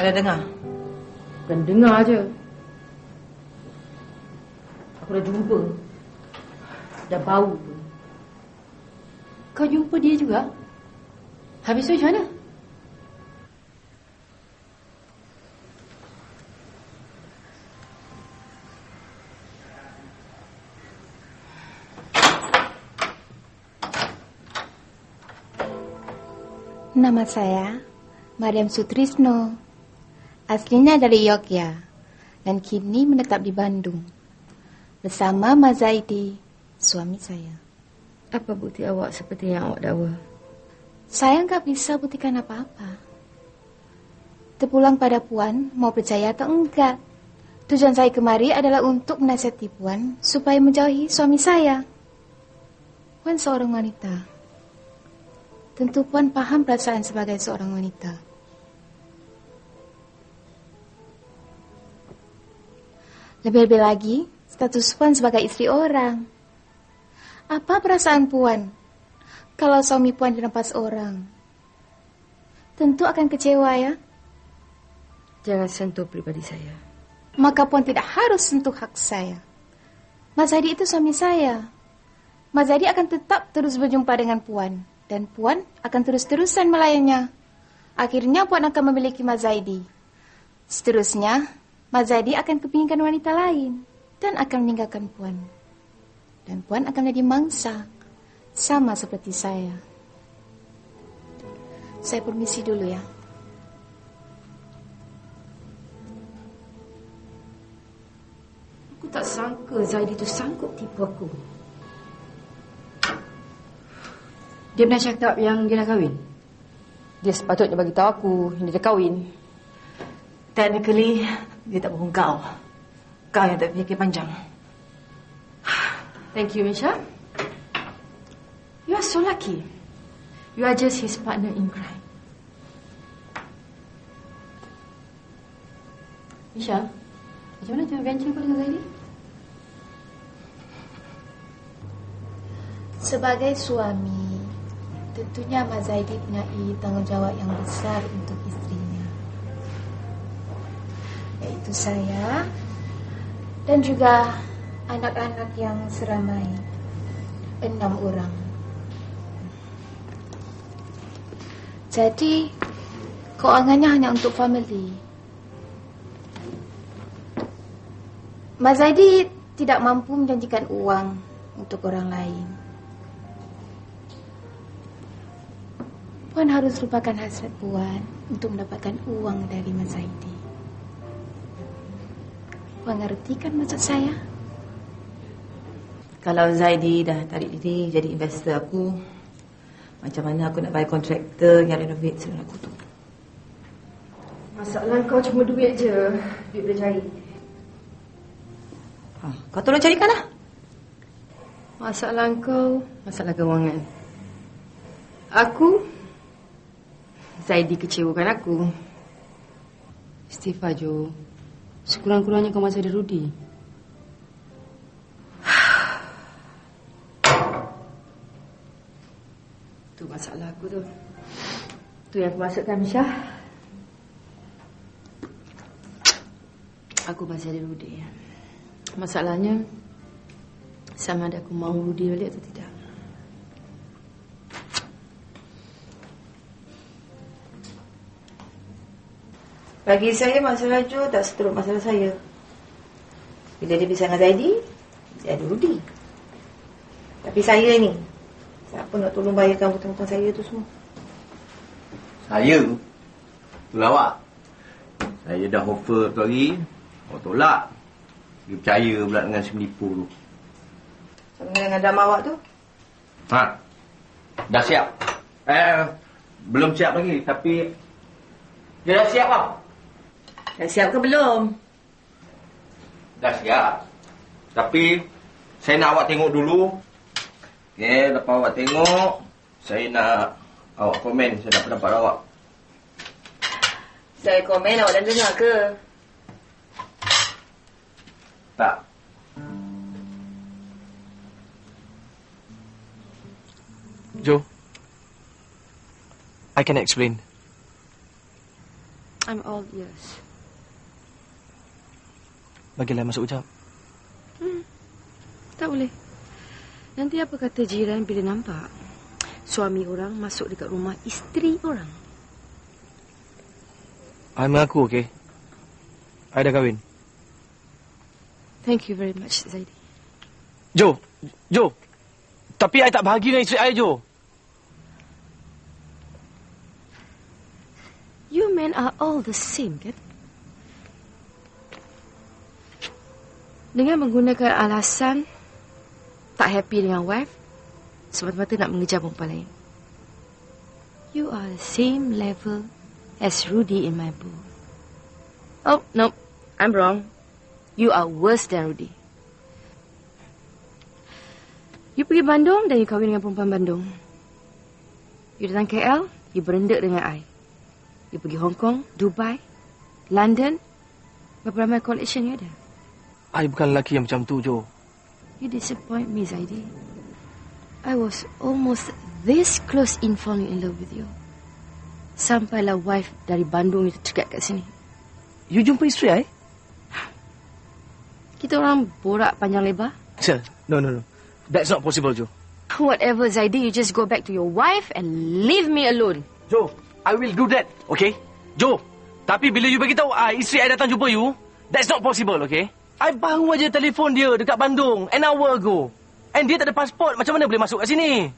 Kau dah dengar? Bukan dengar je. Aku dah jumpa. Dah bau pun. Kau jumpa dia juga? Habis tu macam mana? Nama saya Mariam Sutrisno. Aslinya dari Yogyakarta dan kini menetap di Bandung. Bersama Mazaidi, suami saya. Apa bukti awak seperti yang awak dakwa? Saya nggak bisa buktikan apa-apa. Terpulang pada Puan, mau percaya atau enggak. Tujuan saya kemari adalah untuk menasihati Puan supaya menjauhi suami saya. Puan seorang wanita. Tentu Puan paham perasaan sebagai seorang wanita. Lebih-lebih lagi, status Puan sebagai istri orang. Apa perasaan Puan kalau suami Puan dirampas orang? Tentu akan kecewa ya. Jangan sentuh pribadi saya. Maka Puan tidak harus sentuh hak saya. Mas Hadi itu suami saya. Mas Hadi akan tetap terus berjumpa dengan Puan. Dan Puan akan terus-terusan melayaninya. Akhirnya Puan akan memiliki Mas Zaidi. Seterusnya, Mas Zaidi akan kepinginkan wanita lain. Dan akan meninggalkan Puan. Dan Puan akan menjadi mangsa. Sama seperti saya. Saya permisi dulu ya. Aku tak sangka Zaidi tu sanggup tipu aku. Dia pernah cakap yang dia nak kahwin? Dia sepatutnya bagi tahu aku yang dia dah kahwin. Technically, dia tak bohong kau. Kau yang tak fikir panjang. Thank you, Misha. You are so lucky. You are just his partner in crime. Misha, macam mana joint venture kau dengan Zaidi? Sebagai suami, tentunya Mas Zaidi punya tanggungjawab yang besar untuk Yaitu saya dan juga anak-anak yang seramai enam orang. Jadi, keuangannya hanya untuk family. Mas Zaidi tidak mampu menjanjikan uang untuk orang lain. Puan harus lupakan hasrat Puan untuk mendapatkan uang dari Mas Zaidi. Puan ngerti kan maksud saya? Kalau Zaidi dah tarik diri jadi investor aku, macam mana aku nak bayar kontraktor yang renovate salon aku tu? Masalah kau cuma duit je. Duit boleh cari. Ha, kau tolong carikan lah. Masalah kau, masalah kewangan. Aku, Zaidi kecewakan aku. Istighfar Jo. Sekurang-kurangnya kau masih ada Rudy. Tu masalah aku tu. Tu yang aku maksudkan Syah. Aku masih ada Rudy. Masalahnya sama ada aku mau Rudy balik atau tidak. Bagi saya masalah Jo tak seteruk masalah saya. Bila dia pisah dengan Zaidi, dia ada Rudy. Tapi saya ni, siapa nak tolong bayarkan hutang-hutang saya tu semua? Saya Itulah awak Saya dah offer tu hari Awak tolak Dia percaya pula dengan si penipu tu Sama dengan dam awak tu? Ha Dah siap Eh Belum siap lagi Tapi Dia dah siap lah Dah siap ke belum? Dah siap Tapi Saya nak awak tengok dulu Okay Lepas awak tengok Saya nak Awak komen Saya nak pendapat awak Saya komen awak dah dengar ke? Tak Joe, I can explain. I'm all ears. Bagilah masuk ucap. Tak boleh. Nanti apa kata jiran bila nampak suami orang masuk dekat rumah isteri orang? I mengaku, okey? I dah kahwin. Thank you very much, Zaidi. Jo, Jo. Tapi I tak bahagia dengan isteri I, Jo. You men are all the same, kan? Dengan menggunakan alasan tak happy dengan wife, semata-mata nak mengejar perempuan lain. You are the same level as Rudy in my book. Oh, no. I'm wrong. You are worse than Rudy. You pergi Bandung dan you kahwin dengan perempuan Bandung. You datang KL, you berendak dengan I. You pergi Hong Kong, Dubai, London. Berapa ramai collection you ada? I bukan lelaki yang macam tu, Jo. You disappoint me, Zaidi. I was almost this close in falling in love with you. Sampailah wife dari Bandung itu terdekat kat sini. You jumpa isteri I? Kita orang borak panjang lebar. Sir, no, no, no. That's not possible, Jo. Whatever, Zaidi, you just go back to your wife and leave me alone. Jo, I will do that, okay? Jo, tapi bila you beritahu I, isteri I datang jumpa you, that's not possible, okay? I baru aja telefon dia dekat Bandung an hour ago. And dia tak ada pasport, macam mana boleh masuk kat sini?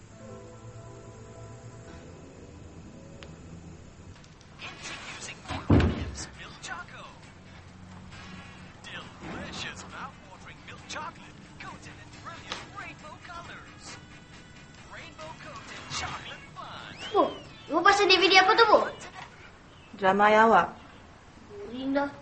Bu, ibu pasal DVD apa tu, Bu? Drama ayah awak. Linda.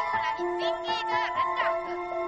Hola, mis pinky,